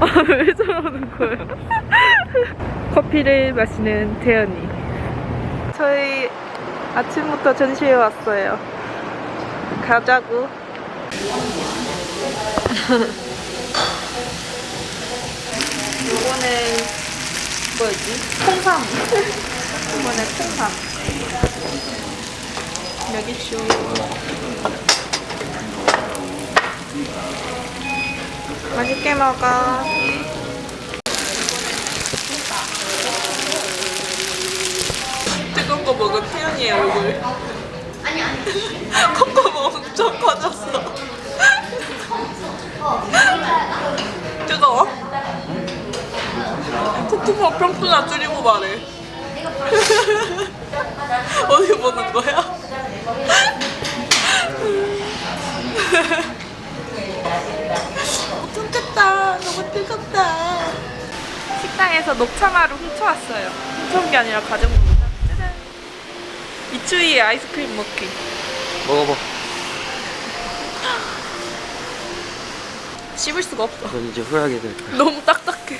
아, 왜 저러는 거예요? 커피를 마시는 태연이. 저희 아침부터 전시회 왔어요. 가자고. 요거는 뭐였지? 콩삼. 이번에 콩삼. 여기 슈. 맛있게 먹어. 뜨거운 거 먹은 태연이의 얼굴. 아니 아니. 콩고무 엄청 커졌어. 뜨거워? 콩고무 평소나 줄이고 말해. 어디 보는 거야? 좋겠다. 너무 뜨겁다. 식당에서 녹차마루 훔쳐왔어요. 훔쳐온 게 아니라 가져온 겁니다. 짜잔. 이추이의 아이스크림 먹기. 먹어봐. 씹을 수가 없어. 넌 이제 후회하게 될 거야. 너무 딱딱해.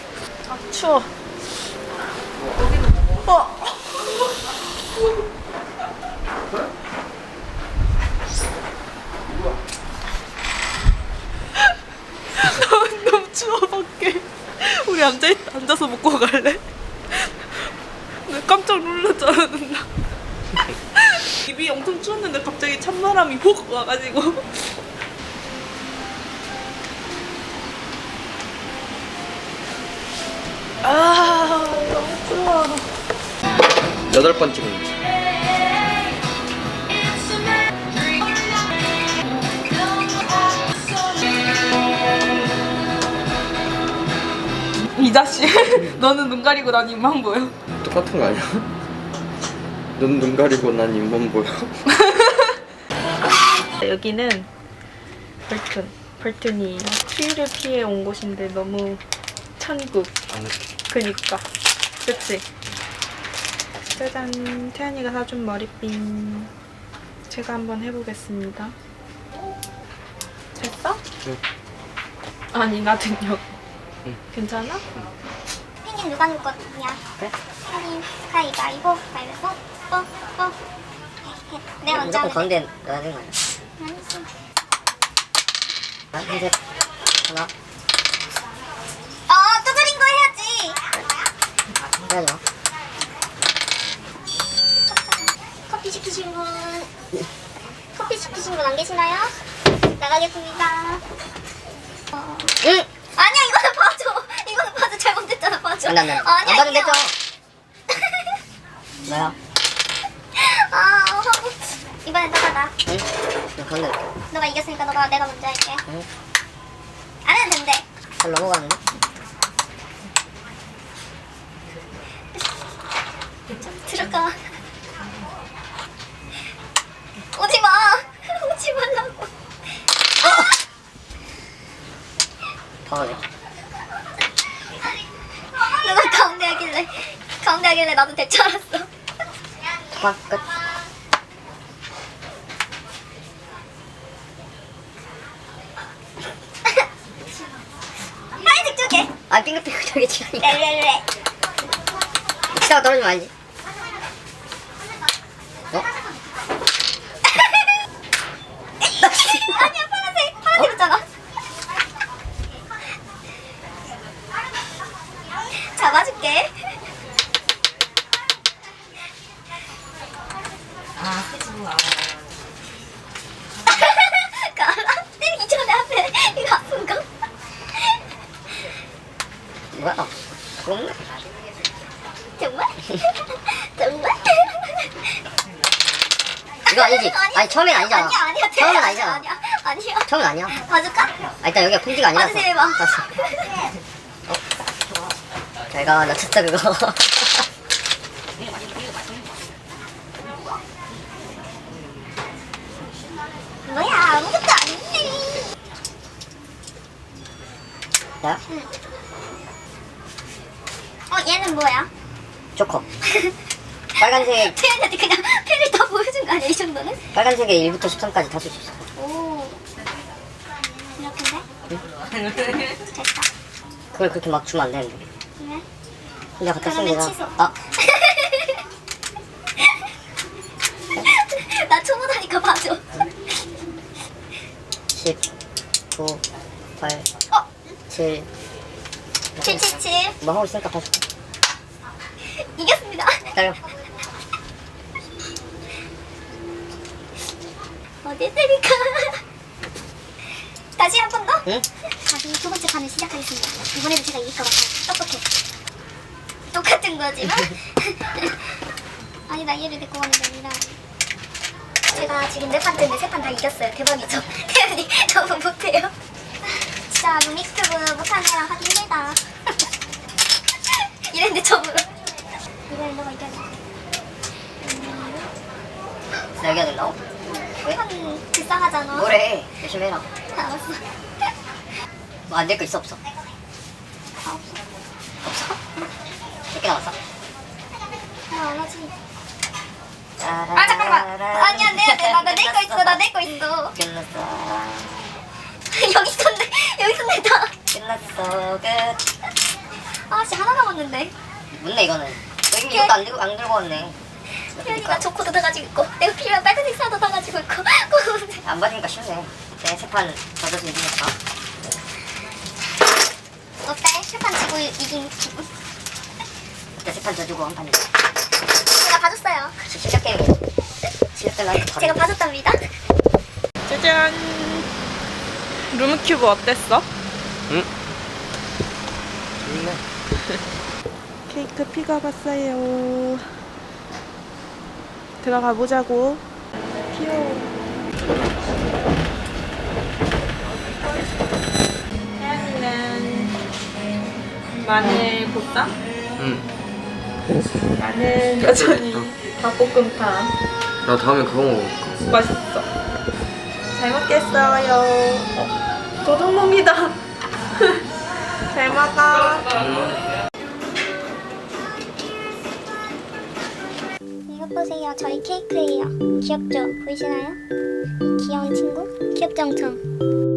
아, 추워. 여기는 어. 너무, 너무 추워 밖에. 우리 앉아 앉아서 먹고 갈래? 나 놀랐잖아 누나. 입이 엄청 추웠는데 갑자기 찬바람이 혹 와가지고. 아 너무 추워. 여덟 번 찍은 거. 이 자식, 너는 눈 가리고 난 입만 보여. 똑같은 거 아니야? 넌 눈 가리고 난 입만 보여. 여기는 벌튼, 벌튼이 추위를 피해 온 곳인데 너무 천국. 그니까, 그치? 짜잔, 태연이가 사준 머리핀. 제가 한번 해보겠습니다. 됐어? 응. 아니, 나 등력. 응. 괜찮아? 펭귄 누가 누 거냐? 그래? 펭귄 가위바위보 가위바위보 내가 먼저 무조건 하면 돼 가운데 넣어야 되는 거 아니야? 아니지 하나, 흰색, 하나, 어 두드린 거 해야지 해야죠. 커피 시키신 분 커피 시키신 분 안 계시나요? 나가겠습니다 어. 응! 아니야 이거는 봐줘 이거는 봐줘 잘못됐잖아 봐줘 안 돼, 안 돼. 안 아니야 받으면 이거. 됐죠? 뭐야? 아 이번엔 너가 나 응? 응, 가운데 이렇게. 너가 이겼으니까 너가 내가 먼저 할게 응? 안 해도 된대 잘 넘어가는데? 들어가. 오지 마. 오지 말라고. 봐봐, 누가 가운데 하길래 가운데 하길래 나도 대처 알았어. 봐, 끝. 하얀색 아, 빙글빙글 저기 치라니까. 레레레. 치다가 떨어지면 아니지. 어? 아니야 파란색 파란색이잖아. 잡아줄게. 가라. 때리기 전에 앞에 이거 아픈 거. 뭐야? 어, 그럼 정말? 정말? 이거 아니지? 아니, 처음엔 아니잖아. 아니야, 아니야. 처음엔 아니잖아. 아니야, 아니야. 처음엔 아니야. 봐줄까? 아, 일단 여기가 폰지가 아니라서. 봐주세요, 봐. 다시. 제가 놓쳤다, 그거. 뭐야, 아무것도 아니네. 자, 어, 얘는 뭐야? 조커. 빨간색, 태연이한테 그냥 펜을 다 보여준 거 아니야, 이 정도는? 빨간색에 1부터 13까지 다 쓸 수 있어. 오. 이렇게 돼? 됐다. 그걸 그렇게 막 주면 안 되는데. 왜? 내가 갖다 쓴 그러면. 취소. 아, 나 초보다니까 봐줘. 10, 9, 8, 어? 7. 777뭐 하고 있으니까 봐줄게. 이겼습니다. 기다려. 어디 있으니까. 다시 한 번 더? 응? 다시 두 번째 판을 시작하겠습니다. 이번에도 제가 이길 것 같아요. 똑똑해. 똑같은 거지만. 아니, 나 얘를 데리고 가는 게 아니라. 제가 지금 네판 때문에 세 판 다 이겼어요. 대박이죠? 태연이 너무 못해요. 진짜 루미큐브 못하는 하기 힘들다. 이랬는데 저으로 이번엔 너가 이겨야 돼. 나 여기야 된다고? 왜? 판 불쌍하잖아. 뭐래? 열심히 해라. 알았어. 뭐 안 될 거 있어 없어? 아, 없어. 없어? 몇 개 남았어? 아, 안 하지. 아 잠깐만 아니야 내야 돼나내거 있어 나 내 거 있어 끝났어. 여기 있었네 여기 있었네 다 끝났어. 끝. 아씨 하나 남았는데 뭔데 이거는? 여기 이것도 안 들고 안 들고 왔네. 태연이가 초코도 다 가지고 있고 내가 필요한 빨간색 사도 다 가지고 있고 안 받으니까 쉽네. 내 세판 젖어서 이기니까. 어때? 세판 지고 이긴 기분 세판 져주고 한 판이. 제가 봐줬어요 실력 게임이. 실력 때문에 제가 봐줬답니다 짜잔. 룸큐브 어땠어? 응? 재밌네. 케이크 피가 봤어요. 들어가 보자고. 귀여워. 태연이는 마늘 보쌈? 응. 나는 여전히 닭볶음탕. 나 다음에 그거 먹을까? 맛있어. 잘 먹겠어요. 어, 도둑놈이다. 잘 먹어. 이 보세요 저희 케이크예요 귀엽죠? 보이시나요? 이 귀여운 친구? 귀엽죠 엄청